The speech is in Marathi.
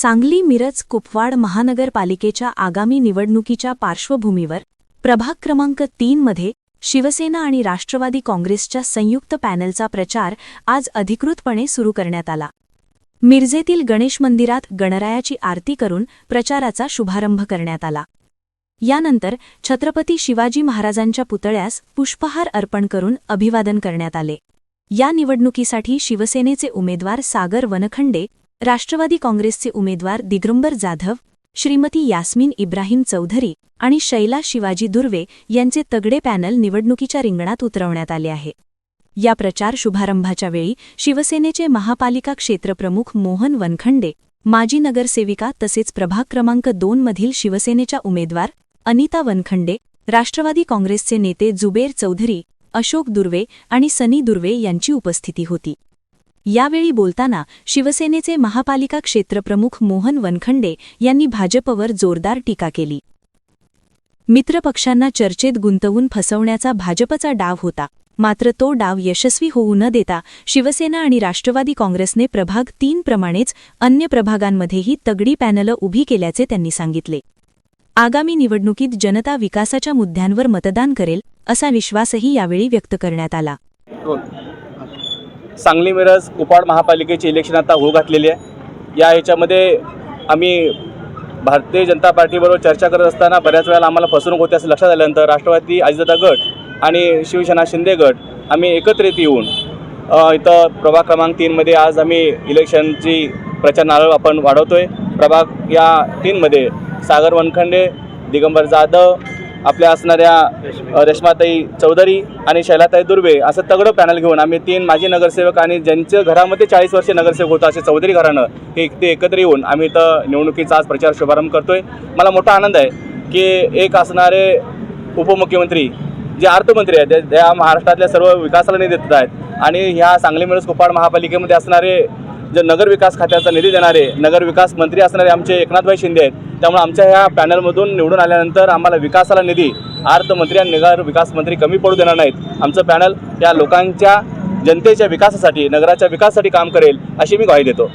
सांगली मिरज कुपवाड महानगरपालिकेच्या आगामी निवडणुकीच्या पार्श्वभूमीवर प्रभाग क्रमांक तीनमध्ये शिवसेना आणि राष्ट्रवादी काँग्रेसच्या संयुक्त पॅनलचा प्रचार आज अधिकृतपणे सुरू करण्यात आला. मिरजेतील गणेश मंदिरात गणरायाची आरती करून प्रचाराचा शुभारंभ करण्यात आला. यानंतर छत्रपती शिवाजी महाराजांच्या पुतळ्यास पुष्पहार अर्पण करून अभिवादन करण्यात आले. या निवडणुकीसाठी शिवसेनेचे उमेदवार सागर वनखंडे राष्ट्रवादी काँग्रेसचे उमेदवार दिगंबर जाधव श्रीमती यास्मीन इब्राहिम चौधरी आणि शैला शिवाजी दुर्वे यांचे तगडे पॅनल निवडणुकीच्या रिंगणात उतरवण्यात आले आहे. या प्रचार शुभारंभाच्या वेळी शिवसेनेचे महापालिका क्षेत्रप्रमुख मोहन वनखंडे माजी नगरसेविका तसेच प्रभाग क्रमांक दोनमधील शिवसेनेच्या उमेदवार अनिता वनखंडे राष्ट्रवादी काँग्रेसचे नेते जुबेर चौधरी अशोक दुर्वे आणि सनी दुर्वे यांची उपस्थिती होती. यावेळी बोलताना शिवसेनेचे महापालिका क्षेत्रप्रमुख मोहन वनखंडे यांनी भाजपवर जोरदार टीका केली. मित्रपक्षांना चर्चेत गुंतवून फसवण्याचा भाजपचा डाव होता. मात्र तो डाव यशस्वी होऊ न देता शिवसेना आणि राष्ट्रवादी काँग्रेसने प्रभाग तीन प्रमाणेच अन्य प्रभागांमध्येही तगडी पॅनलं उभी केल्याचे त्यांनी सांगितले. आगामी निवडणुकीत जनता विकासाच्या मुद्द्यांवर मतदान करेल असा विश्वासही यावेळी व्यक्त करण्यात आला. हो. सांगली मिरज कुपाड महापालिकेची इलेक्शन आता होऊ घातलेली आहे. या ह्याच्यामध्ये आम्ही भारतीय जनता पार्टीबरोबर चर्चा करत असताना बऱ्याच वेळेला आम्हाला फसवणूक होते असं लक्षात आल्यानंतर राष्ट्रवादी अजितदादा गट आणि शिवसेना शिंदे गट आम्ही एकत्रित येऊन इथं प्रभाग क्रमांक तीनमध्ये आज आम्ही इलेक्शनची प्रचार नारळ आपण वाढवतो आहे प्रभाग या तीनमध्ये सागर वनखंडे दिगंबर जाधव आपल्या असणाऱ्या रेश्माताई चौधरी आणि शैलाताई दुर्वे असं तगडं पॅनल घेऊन आम्ही तीन माजी नगरसेवक आणि ज्यांच्या घरामध्ये चाळीस वर्षे नगरसेवक होतं असे चौधरी घराणं हे ते एकत्र येऊन आम्ही इथं निवडणुकीचा आज प्रचार शुभारंभ करतोय. मला मोठा आनंद आहे की एक असणारे उपमुख्यमंत्री जे अर्थमंत्री आहेत ते- त्या महाराष्ट्रातल्या सर्व विकासाला निधी देत आहेत आणि ह्या सांगली मिरज कुपाड महापालिकेमध्ये असणारे जे नगर विकास खात्याचा निधी देणारे नगर विकास मंत्री असणारे आमचे एकनाथभाई शिंदे आहेत त्यामुळे आमच्या ह्या पॅनलमधून निवडून आल्यानंतर आम्हाला विकासाला निधी अर्थमंत्री आणि नगर विकास मंत्री कमी पडू देणार नाहीत. आमचं पॅनल या लोकांच्या जनतेच्या विकासासाठी नगराच्या विकासासाठी काम करेल अशी मी ग्वाही देतो.